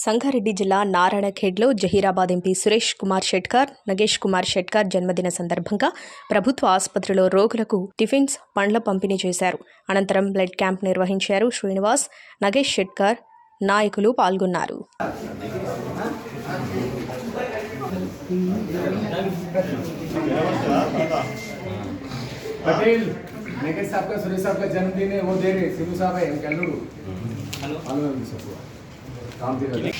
సంగారెడ్డి జిల్లా నారాయణఖేడ్లో జహీరాబాద్ ఎంపీ సురేష్ కుమార్ షెట్కర్ నగేష్ కుమార్ షెట్కర్ జన్మదిన సందర్భంగా ప్రభుత్వ ఆసుపత్రిలో రోగులకు టిఫిన్స్ పండ్ల పంపిణీ చేశారు. అనంతరం బ్లడ్ క్యాంప్ నిర్వహించారు శ్రీనివాస్ నగేష్ షెట్కర్ నాయకులు పాల్గొన్నారు. పటేల్ వెంకట్ సాబ్ కా సురేష్ సాబ్ కా జన్మదిన్ है वो दे रहे सिंधु साहब है कल्लूर हेलो। हेलो सबको काम दे रहे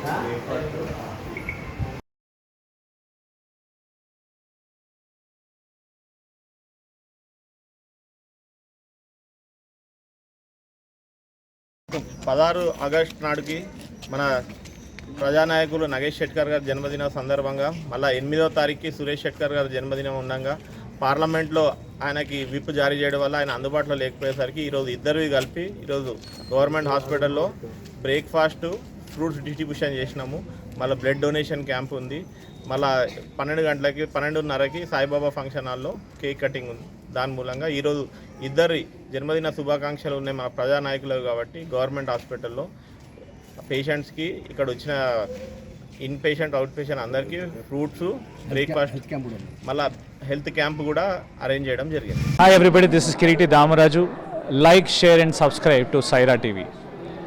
Thank you. పదహారు ఆగస్టు నాడుకి మన ప్రజానాయకులు నగేష్ షెట్కర్ గారి జన్మదిన సందర్భంగా మళ్ళీ ఎనిమిదో తారీఖుకి సురేష్ షెట్కర్ గారి జన్మదినం ఉండగా పార్లమెంట్లో ఆయనకి విప్ జారీ చేయడం వల్ల ఆయన అందుబాటులో లేకపోయేసరికి ఈరోజు ఇద్దరివి కలిపి ఈరోజు గవర్నమెంట్ హాస్పిటల్లో బ్రేక్ఫాస్ట్ ఫ్రూట్స్ డిస్ట్రిబ్యూషన్ చేసినాము. మళ్ళీ బ్లడ్ డొనేషన్ క్యాంప్ ఉంది. మళ్ళీ పన్నెండు గంటలకి పన్నెండున్నరకి సాయిబాబా ఫంక్షన్ హాల్లో కేక్ కటింగ్ ఉంది. దాని మూలంగా ఈరోజు ఇద్దరి జన్మదిన శుభాకాంక్షలు ఉన్నాయి మా ప్రజానాయకులు కాబట్టి గవర్నమెంట్ హాస్పిటల్లో పేషెంట్స్కి ఇక్కడ వచ్చిన ఇన్ పేషెంట్ అవుట్ పేషెంట్ అందరికీ ఫ్రూట్స్ బ్రేక్ఫాస్ట్ మళ్ళీ హెల్త్ క్యాంప్ కూడా అరేంజ్ చేయడం జరిగింది Hi everybody, this is Kiriti Damaraju. Like, share and subscribe to Saira TV.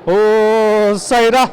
Oh, Saira!